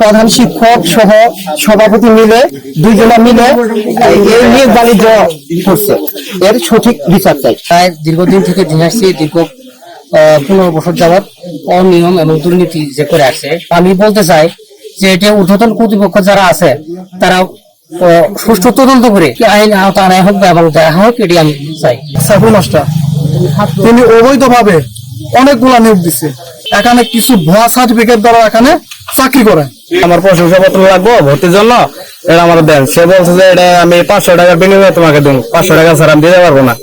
প্রধান শিক্ষক সহ সভাপতি মিলে দুইজনা মিলে এই নিয়োগ বাণিজ্য করছে। এর সঠিক বিচার চাই। প্রায় দীর্ঘদিন থেকে দেখে আসছি দীর্ঘ পনেরো বছর যাবৎ অনিয়ম এবং দুর্নীতি যে করে আসছে আমি বলতে চাই যে এটা ঊর্ধ্বতন কর্তৃপক্ষ যারা আছে তারা সুষ্ঠু তদন্ত করে কি আইন আওতা আনা হোক এবং দেখা হোক এটি আমি চাই। সাইফুল মাস্টার তিনি অবৈধভাবে অনেকগুলা নিয়োগ দিছে। এখানে কিছু ভুয়া সার্টিফিকেট দ্বারা এখানে চাকরি করে। আমার প্রশংসা পত্র লাগবো ভর্তির জন্য। এটা আমার দেন। সে বলছে যে এটা আমি পাঁচশো টাকার বিনিময়ে তোমাকে দেবো। পাঁচশো টাকা স্যার আমি দিতে পারব না।